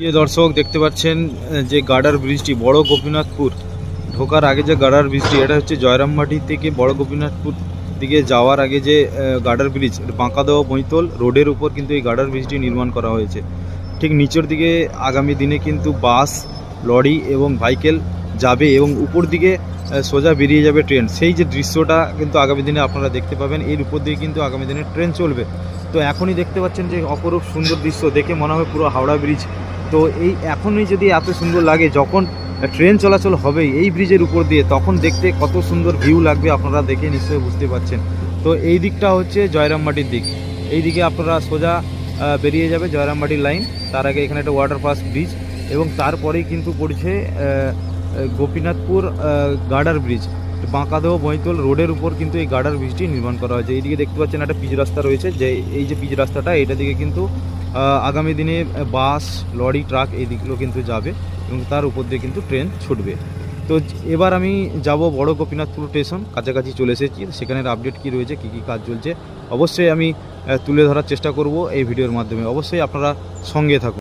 প্রিয় দর্শক, দেখতে পাচ্ছেন যে গার্ডার ব্রিজটি, বড় গোপীনাথপুর। ঢোকার আগে যে গার্ডার ব্রিজটি, এটা হচ্ছে জয়রামবাটি থেকে বড় গোপীনাথপুর দিকে যাওয়ার আগে যে গার্ডার ব্রিজ বাঁকা দেওয়া বৈতল, রোডের উপর কিন্তু এই গার্ডার ব্রিজটি নির্মাণ করা হয়েছে। ঠিক নিচের দিকে আগামী দিনে কিন্তু বাস, লরি এবং ভাইকেল যাবে এবং উপর দিকে সোজা বেরিয়ে যাবে ট্রেন। সেই যে দৃশ্যটা কিন্তু আগামী দিনে আপনারা দেখতে পাবেন, এর উপর দিয়ে কিন্তু আগামী দিনে ট্রেন চলবে। তো এখনই দেখতে পাচ্ছেন যে অপরূপ সুন্দর দৃশ্য। দেখে মনে হবে পুরো হাওড়া ব্রিজ। তো এই এখনই যদি এত সুন্দর লাগে, যখন ট্রেন চলাচল হবে এই ব্রিজের উপর দিয়ে, তখন দেখতে কত সুন্দর ভিউ লাগবে আপনারা দেখে নিশ্চয়ই বুঝতে পারছেন। তো এই দিকটা হচ্ছে জয়রামবাটির দিক। এই দিকে আপনারা সোজা বেরিয়ে যাবে জয়রামবাটির লাইন। তার আগে এখানে একটা ওয়াটার পাস ব্রিজ এবং তারপরেই কিন্তু পড়ছে গোপীনাথপুর গার্ডার ব্রিজ। বাঁকাদেহ বৈতল রোডের উপর কিন্তু এই গার্ডার ব্রিজটি নির্মাণ করা হয়েছে। এইদিকে দেখতে পাচ্ছেন একটা পিচ রাস্তা রয়েছে, যে এই যে পিচ রাস্তাটা, এটা দিকে কিন্তু আগামী দিনে বাস, লরি, ট্রাক এই দিকগুলো কিন্তু যাবে এবং তার উপর দিয়ে কিন্তু ট্রেন ছুটবে। তো এবার আমি যাব বড় গোপীনাথপুর স্টেশন, কাছাকাছি চলে এসেছি। সেখানের আপডেট কি রয়েছে, কি কি কাজ চলছে, অবশ্যই আমি তুলে ধরার চেষ্টা করব এই ভিডিওর মাধ্যমে। অবশ্যই আপনারা সঙ্গে থাকুন।